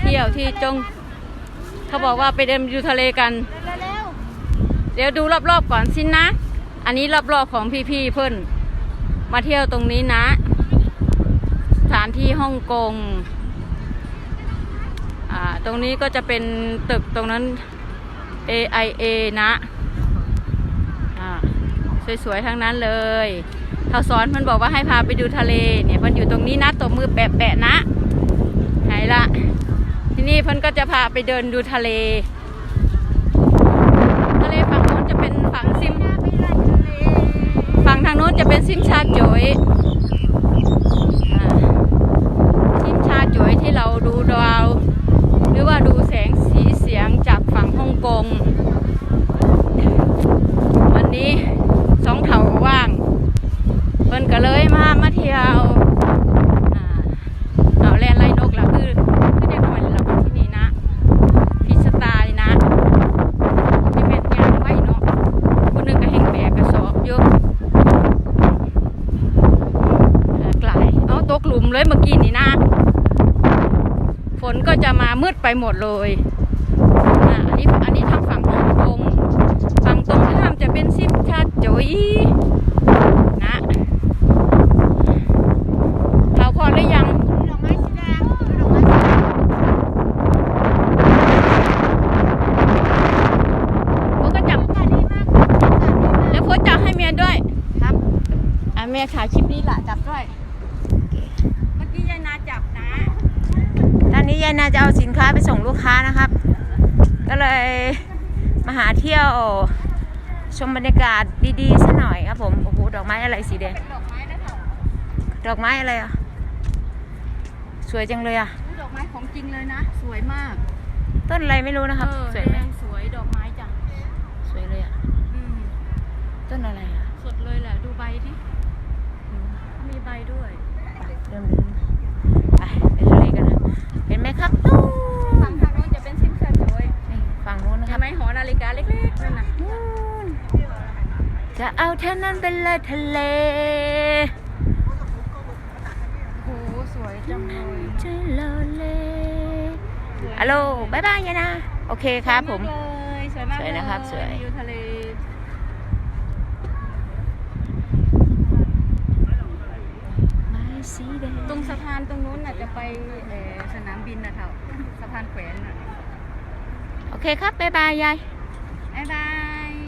เที่ยวที่จง เขาบอกว่าไปเดินดูทะเลกันเร็วเดี๋ยวดูรอบๆก่อนสินะ อันนี้รอบๆของพี่ๆเพื่อนมาเที่ยวตรงนี้นะ สถานที่ฮ่องกงอ่าตรงนี้ก็จะเป็นตึกตรงนั้น AIA นะอ่าสวยๆทั้งนั้นเลยเขาสอนเพิ่นบอกว่าให้พาไปดูทะเลเนี่ยเพิ่นอยู่ตรงนี้นะตบมือแปะๆนะไหนละที่นี่เพาไปเดินดูทะเล ทะเลฝั่งนู้นจะเป็นฝั่งซิม ฝั่งทางโน้นจะเป็นซิมชาโจยอ่าซิมชาโจยที่เราดูดาว หรือว่าดูแสงสีเสียงจากฝั่งฮ่องกง วันนี้สองเถาว่าง เพิ่นก็เลยมามาเที่ยวอ่าเอาแลนไล่นกละคือคือเด็กน้อยละที่นี่นะพิสไตล์นะที่เป็นยางไว้เนาะคนหนึงก็เฮงแบกกระสอบอยู่เออไกลเอาตกหลุม เลยเมื่อกี้นี่นะ ฝนก็จะมามืดไปหมดเลยอ่าอันนี้อันนี้ทางฝั่งฮ่องกงฝั่งตรงข้ามจะเป็นซิมชาโจยนะเราพอหรือยังดอกไม้สีแดงดอกไม้สีแดงพวกก็จับอากาศดีมากอากาศดีมากแล้วพวกจับให้เมียด้วยครับอะเมียถ่ายคลิปนี้ละจับด้วย เมื่อกี้ยายนาจับนะตอนนี้ยายนาจะเอาสินค้าไปส่งลูกค้านะครับ ก็เลยมาหาเที่ยว ชมบรรยากาศดีๆสักหน่อยครับผมโอ้โหดอกไม้อะไรสีแดงดอกไม้นะเถาดอกไม้อะไรอะ สวยจังเลยอะดอกไม้ของจริงเลยนะ สวยมากต้นอะไรไม่รู้นะครับ เออสวยไหมแดงสวยดอกไม้จ้ะสวยเลยอะ อืมต้นอะไรอะสดเลยแหละ ดูใบที่มีใบด้วย เริ่มเดินไปไปทะเลกันนะเห็นไหมครับนู่น ฝั่งทางโน้นจะเป็นซิมชาโจย นี่ฝั่ง นู้นนะคเห็รันบไหมหอนาฬิกาเล็กๆนั่นน่ะนู่นจะเอาเท่านั้นเป็นเลยทะเลโอ้โหสวยจังเลยใจโลเลฮัลโหลบายบายยายนะ โอเคครับผม สวยมากเลยสวยมากสวยนะครับเลยสวยอยู่ทะเลไม้สีแดงตรงสะพานตรงนู้นน่ะจะไปเอ่อสนามบินนะเถ่าสะพานแขวนน่ะ โอเคครับบ๊ายบายยายบ๊ายบาย